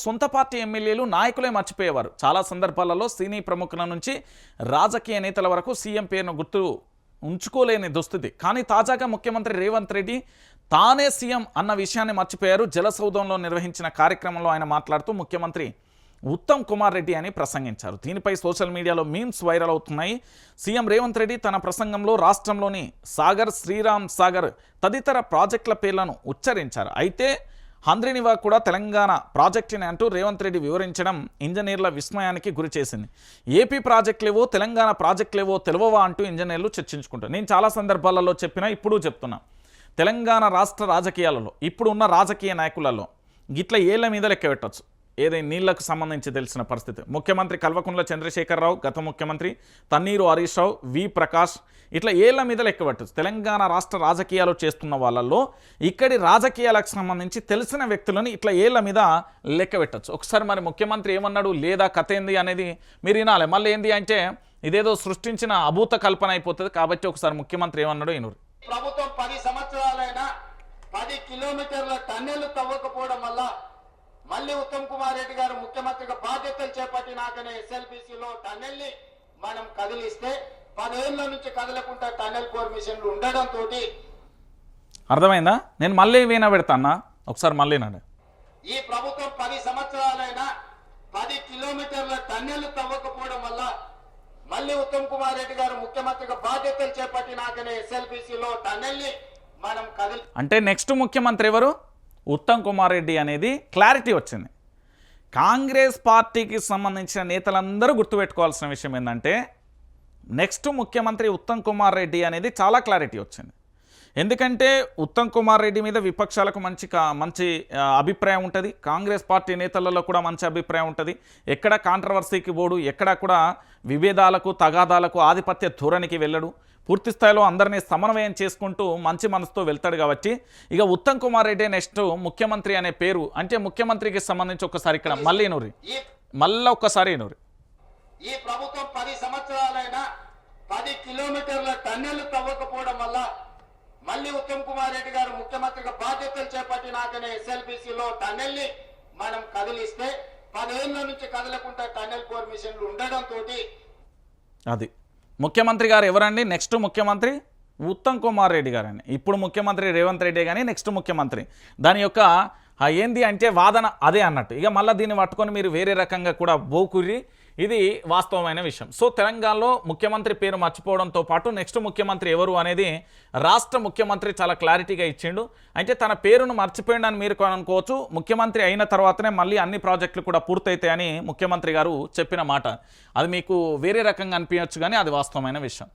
సొంత పార్టీ ఎమ్మెల్యేలు నాయకులే మర్చిపోయేవారు. చాలా సందర్భాలలో సినీ ప్రముఖుల నుంచి రాజకీయ నేతల వరకు సీఎం పేరును గుర్తు ఉంచుకోలేని దుస్థితి. కానీ తాజాగా ముఖ్యమంత్రి రేవంత్ రెడ్డి తానే సీఎం అన్న విషయాన్ని మర్చిపోయారు. జలసౌధంలో నిర్వహించిన కార్యక్రమంలో ఆయన మాట్లాడుతూ ముఖ్యమంత్రి ఉత్తమ్ కుమార్ రెడ్డి అని ప్రసంగించారు. దీనిపై సోషల్ మీడియాలో మీమ్స్ వైరల్ అవుతున్నాయి. సీఎం రేవంత్ రెడ్డి తన ప్రసంగంలో రాష్ట్రంలోని సాగర్ శ్రీరామ్ సాగర్ తదితర ప్రాజెక్టుల పేర్లను ఉచ్చరించారు. అయితే హంద్రినివా కూడా తెలంగాణ ప్రాజెక్టుని అంటూ రేవంత్ రెడ్డి వివరించడం ఇంజనీర్ల విస్మయానికి గురిచేసింది ఏపీ ప్రాజెక్టులేవో తెలంగాణ ప్రాజెక్టులేవో తెలవవా అంటూ ఇంజనీర్లు చర్చించుకుంటారు నేను చాలా సందర్భాలలో చెప్పినా ఇప్పుడు చెప్తున్నా. తెలంగాణ రాష్ట్ర రాజకీయాలలో ఇప్పుడు ఉన్న రాజకీయ నాయకులలో గిట్ల ఏళ్ళ మీద లెక్క పెట్టచ్చు. ఏదైనా నీళ్ళకు సంబంధించి తెలిసిన పరిస్థితి. ముఖ్యమంత్రి కల్వకుంట్ల చంద్రశేఖరరావు గత ముఖ్యమంత్రి తన్నీరు హరీష్ రావు వి ప్రకాష్ ఇట్లా ఏళ్ళ మీద లెక్క పెట్టచ్చు తెలంగాణ రాష్ట్ర రాజకీయాలు చేస్తున్న వాళ్ళల్లో ఇక్కడి రాజకీయాలకు సంబంధించి తెలిసిన వ్యక్తులని ఇట్లా ఏళ్ళ మీద లెక్క పెట్టచ్చు. ఒకసారి మరి ముఖ్యమంత్రి ఏమన్నాడు? లేదా కథ ఏంది అనేది మీరు వినాలి. మళ్ళీ ఏంది అంటే ఇదేదో సృష్టించిన అభూత కల్పన అయిపోతుంది. కాబట్టి ఒకసారి ముఖ్యమంత్రి ఏమన్నాడు ఈయన ప్రభుత్వం పది సంవత్సరాలైనా పది కిలోమీటర్ల టన్నెళ్ళు తవ్వకపోవడం వల్ల మళ్ళీ ఉత్తమ్ కుమార్ రెడ్డి గారు ముఖ్యమంత్రిగా బాధ్యతలు చేపట్టినాకనే ఎస్ఎల్బిసిలో టన్నెల్ని మనం కదిలిస్తే పదేళ్ళ నుంచి కదలకుండా టన్నెల్ పర్మిషన్లు ఉండడంతో అర్థమైందా? నేను మళ్ళీ వీణ పెడతానా ఒకసారి మళ్ళీ నాడు ఈ ప్రభుత్వం పది సంవత్సరాలైనా పది కిలోమీటర్ల టన్నెళ్ళు తవ్వకపోవడం వల్ల మళ్ళీ ఉత్తమ్ కుమార్ రెడ్డి గారు ముఖ్యమంత్రిగా బాధ్యతలు చేపట్టినాకనే ఎస్ఎల్బిసిలో టన్నెల్ని మనం కదిలి అంటే నెక్స్ట్ ముఖ్యమంత్రి ఎవరు? ఉత్తమ్ కుమార్ రెడ్డి అనేది క్లారిటీ వచ్చింది. కాంగ్రెస్ పార్టీకి సంబంధించిన నేతలందరూ గుర్తుపెట్టుకోవాల్సిన విషయం ఏంటంటే నెక్స్ట్ ముఖ్యమంత్రి ఉత్తమ్ కుమార్ రెడ్డి అనేది చాలా క్లారిటీ వచ్చింది. ఎందుకంటే ఉత్తమ్ కుమార్ రెడ్డి మీద విపక్షాలకు మంచి మంచి అభిప్రాయం ఉంటుంది. కాంగ్రెస్ పార్టీ నేతలలో కూడా మంచి అభిప్రాయం ఉంటుంది. ఎక్కడ కాంట్రవర్సీకి పోడు ఎక్కడ కూడా విభేదాలకు తగాదాలకు ఆధిపత్య ధోరణికి వెళ్ళడు. పూర్తి స్థాయిలో అందరినీ సమన్వయం చేసుకుంటూ మంచి మనసుతో వెళ్తాడు కాబట్టి ఇక ఉత్తమ్ కుమార్ రెడ్డి నెక్స్ట్ ముఖ్యమంత్రి అనే పేరు అంటే ముఖ్యమంత్రికి సంబంధించి ఒకసారి ఇక్కడ మళ్ళీ నూరి. మళ్ళీ ఒక్కసారి నూరి. ఈ ప్రభుత్వం పది సంవత్సరాలైనా పది కిలోమీటర్ల టన్నెళ్ళు తవ్వకపోవడం వల్ల మళ్ళీ ఉత్తమ్ కుమార్ రెడ్డి గారు ముఖ్యమంత్రిగా బాధ్యతలు చేపట్టినాకనే ఎస్ఎల్బిసిలో టన్నెల్ని మనం కదిలిస్తే పదేళ్ళ నుంచి కదలకుండా టన్నెల్ పర్మిషన్లు ఉండడంతో అది. ముఖ్యమంత్రి గారు ఎవరండి? నెక్స్ట్ ముఖ్యమంత్రి ఉత్తమ్ కుమార్ రెడ్డి గారండి. ఇప్పుడు ముఖ్యమంత్రి రేవంత్ రెడ్డి కానీ నెక్స్ట్ ముఖ్యమంత్రి. దాని యొక్క ఏంది అంటే వాదన అదే అన్నట్టు. ఇక మళ్ళీ దీన్ని పట్టుకొని మీరు వేరే రకంగా కూడా బోకుర్రి ఇది వాస్తవమైన విషయం. సో తెలంగాణలో ముఖ్యమంత్రి పేరు మర్చిపోవడంతో పాటు నెక్స్ట్ ముఖ్యమంత్రి ఎవరు అనేది రాష్ట్ర ముఖ్యమంత్రి చాలా క్లారిటీగా ఇచ్చిండు. అయితే తన పేరును మర్చిపోయిండని మీరు అనుకోవచ్చు. ముఖ్యమంత్రి అయిన తర్వాతనే మళ్ళీ అన్ని ప్రాజెక్టులు కూడా పూర్తయితాయని ముఖ్యమంత్రి గారు చెప్పిన మాట. అది మీకు వేరే రకంగా అనిపించచ్చు కానీ అది వాస్తవమైన విషయం.